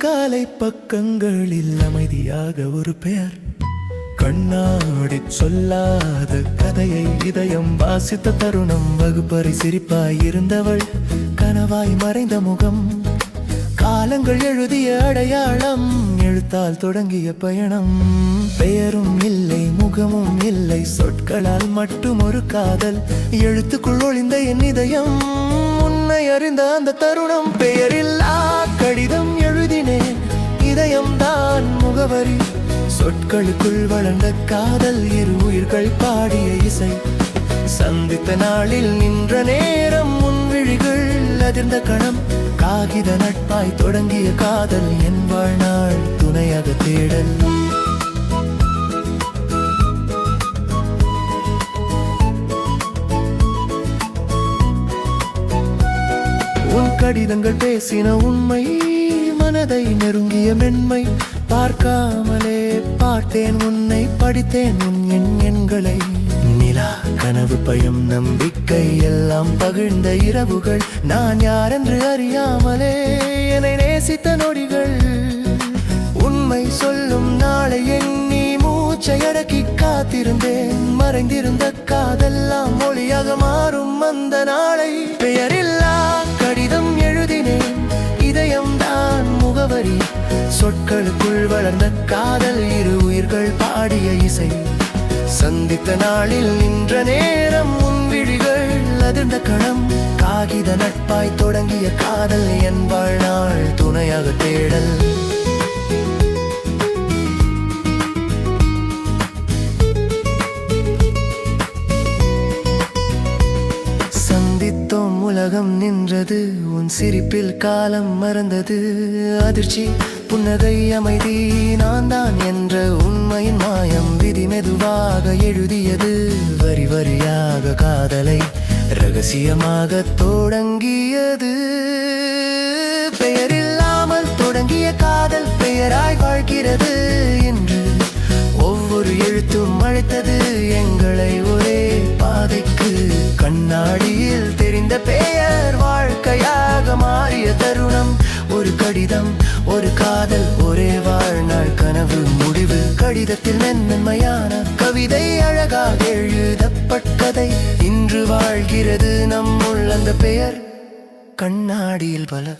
காலை பக்கங்களில் அமைதியாக ஒரு பெயர். கண்ணாடி சொல்லாத கதையை இதயம் வாசித்த தருணம் வகுப்பறை சிரிப்பாய் இருந்தவள் கனவாய் மறைந்த முகம். காலங்கள் எழுதிய அடையாளம் எழுத்தால் தொடங்கிய பயணம். பெயரும் இல்லை முகமும் இல்லை சொற்களால் மட்டும் ஒரு காதல். எழுத்துக்குள் ஒளிந்த என் இதயம் உன்னை அறிந்த அந்த தருணம் பெயரில் தவறி சொற்களுக்குள் வளர்ந்த காதல் இரு உயிர்கள் பாடிய இசை. சந்தித்த நாளில் நின்ற நேரம் உன் விழிகள் அதிர்ந்த கணம். காகித நட்பாய் தொடங்கிய காதல் என் வாழ்நாள் துணையாக தேடல். உன் கடிதங்கள் பேசின உண்மை மனதை நெருங்கிய மென்மை பார்க்காமலே பார்த்தேன் உன்னை படித்தேன் உன் எண் எண்களை. நிலா கனவு பயம் நம்பிக்கை எல்லாம் பகிழ்ந்த இரவுகள். நான் யாரென்று அறியாமலே என்னை நேசித்த நொடிகள். உண்மை சொல்லும் நாளை எண்ணி மூச்சை அடக்கி காத்திருந்தேன். மறைந்திருந்த காதெல்லாம் மொழியாக மாறும் அந்த நாளை. தான் சொற்களுக்குள் வளர்ந்த காதல் இரு உயிர்கள் பாடிய இசை. சந்தித்த நாளில் நின்ற நேரம் உன் விழிகள் அதிர்ந்த களம் காகித நட்பாய் தொடங்கிய காதல் என் வாழ்நாள் துணையாக தேடல். உலகம் நின்றது. உன் சிரிப்பில் காலம் மறந்தது. அதிர்ச்சி புன்னகை அமைதி நான் தான் என்ற உண்மையின் மாயம் விதி மெதுவாக எழுதியது. வரி வரியாக காதலை ரகசியமாக தொடங்கியது. பெயரில்லாமல் தொடங்கிய காதல் பெயராய் வாழ்கிறது. என்று ஒவ்வொரு எழுத்தும் அழைத்தது எங்களை ஒரு காதல் ஒரே வாழ்நாள் கனவு முடிவு. கடிதத்தில் மென்மையான கவிதை அழகாக எழுதப்பட்டதை இன்று வாழ்கிறது நம்முள் அந்த பெயர். கண்ணாடியில் பல